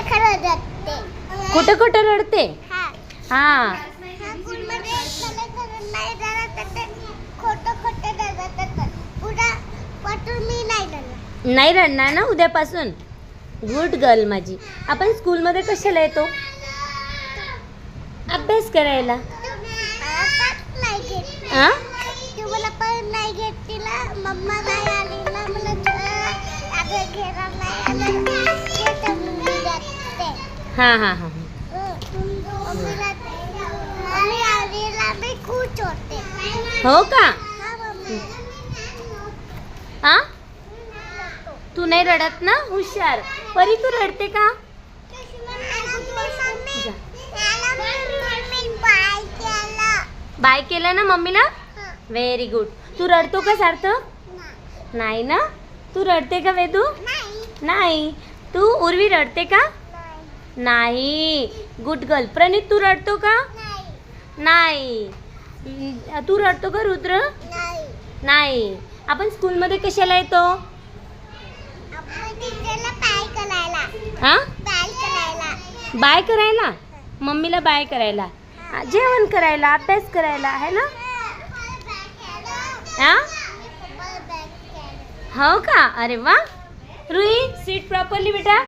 खरं खरं रडते? कुठं कुठं रडते? हा. स्कूलमध्ये खरं खरं नाही रडत तर ते खोटं खोटं रडत तर पुढं पाठून मी नाही रडत नाही रडणार ना उद्यापासून? गुड गर्ल माझी. आपण स्कूलमध्ये कशाला येतो? अभ्यास करायला. मला पण नाही घेत हा तुम्हाला पण नाही घेत तिला. मम्मा नाही आली. ना मला तुला अगं घेणार नाही आलं. हा हा हा. हो का? हा तू नाही रडत ना? हुशार. परी तू रडते का. बाय केलं ना मम्मीला? व्हेरी गुड तू रडतो का सार्थक? नाही ना? तू रडते का वेदू? नाही. तू उर्वी रडते का? नाही. गुड गर्ल प्रणित तू रडतो का? नाही. तू रडतो का रुद्र? नाही. आपण स्कूलमध्ये कशाला येतो? हा? बाय करायला. मम्मीला बाय करायला. जेवण करायला अभ्यास करायला आहे ना? हा? हो का? अरे वा. रुई सीट प्रॉपरली बेटा.